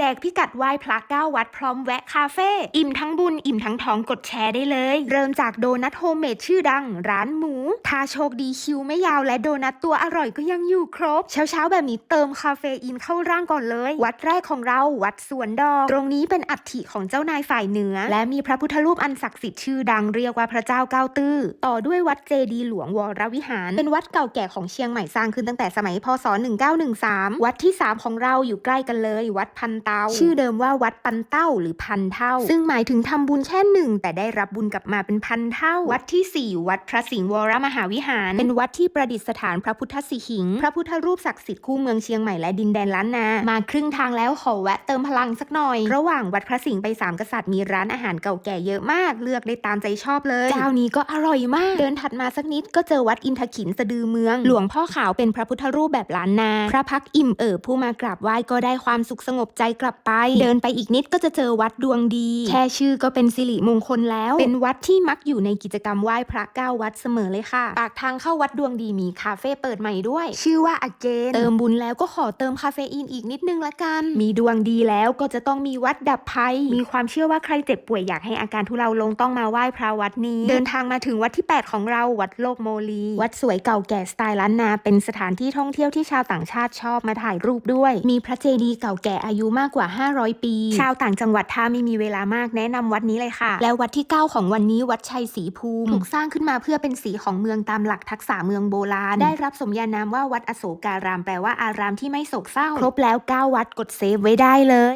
แจกพิกัดไหว้พระเก้าวัดพร้อมแวะคาเฟ่ อิ่มทั้งบุญอิ่มทั้งท้องกดแชร์ได้เลย เริ่มจากโดนัทโฮมเมดชื่อดัง ร้านหมู ถ้าโชคดีคิวไม่ยาวและโดนัทตัวอร่อยก็ยังอยู่ครบ เช้าๆแบบนี้เติมคาเฟอีนเข้าร่างก่อนเลย วัดแรกของเราวัดสวนดอก ตรงนี้เป็นอัฐิของเจ้านายฝ่ายเหนือ และมีพระพุทธรูปอันศักดิ์สิทธิ์ชื่อดังเรียกว่าพระเจ้าเก้าตื้อ ต่อด้วยวัดเจดีหลวงวรวิหาร เป็นวัดเก่าแก่ของเชียงใหม่สร้างขึ้นตั้งแต่สมัยพศ 1913 วัดที่ 3 ของเราอยู่ใกล้กันเลย วัดพันเตาชื่อเดิมว่าวัดปันเต้าหรือพันเท่า ซึ่งหมายถึงทำบุญแค่หนึ่งแต่ได้รับบุญกลับมาเป็นพันเท่า วัดทีสี่ 4 วัดพระสิงห์วรมหาวิหาร เป็นวัดที่ประดิษฐานพระพุทธสิหิงค์พระพุทธรูปศักดิ์สิทธิ์คู่เมืองเชียงใหม่และดินแดนล้านนา มาครึ่งทางแล้วขอแวะเติมพลังสักหน่อย ระหว่างวัดพระสิงห์ไปสามกษัตริย์มีร้านอาหารเก่าแก่เยอะมาก เลือกได้ตามใจชอบเลยเจ้านี้ก็อร่อยมาก เดินถัดมาสักนิดก็เจอวัดอินทขินสะดือเมือง หลวงพ่อขาวเป็นพระพุทธรูปแบบล้านนา พระพักอิ่มเอิบผู้มากราบไหว้ก็ได้ความสุขสงบใจกลับไป เดินไปอีกนิดก็จะเจอวัดดวงดี แค่ชื่อก็เป็นสิริมงคลแล้ว เป็นวัดที่มักอยู่ในกิจกรรมไหว้พระเก้าวัดเสมอเลยค่ะ ปากทางเข้าวัดดวงดีมีคาเฟ่เปิดใหม่ด้วย ชื่อว่าอเกนเติมบุญแล้วก็ขอเติมคาเฟอีนอีกนิดนึงละกัน มีดวงดีแล้วก็จะต้องมีวัดดับภัย มีความเชื่อว่าใครเจ็บป่วยอยากให้อาการทุเลาลงต้องมาไหว้พระวัดนี้ เดินทางมาถึงวัดที่ 8 ของเราวัดโลกโมลี วัดสวยเก่าแก่สไตล์ล้านนา เป็นสถานที่ท่องเที่ยวที่ชาวต่างชาติชอบมาถ่ายรูปด้วย มีพระเจดีย์เก่าแก่อายุมากกว่า 500 ปี ชาวต่างจังหวัดถ้าไม่มีเวลามากแนะนำวัดนี้เลยค่ะ แล้ววัดที่ 9 ของวันนี้วัดชัยศรีภูมิ ถูกสร้างขึ้นมาเพื่อเป็นสีของเมืองตามหลักทักษะเมืองโบราณ ได้รับสมญานามว่าวัดอโศการาม แปลว่าอารามที่ไม่โศกเศร้า ครบแล้ว 9 วัดกดเซฟไว้ได้เลย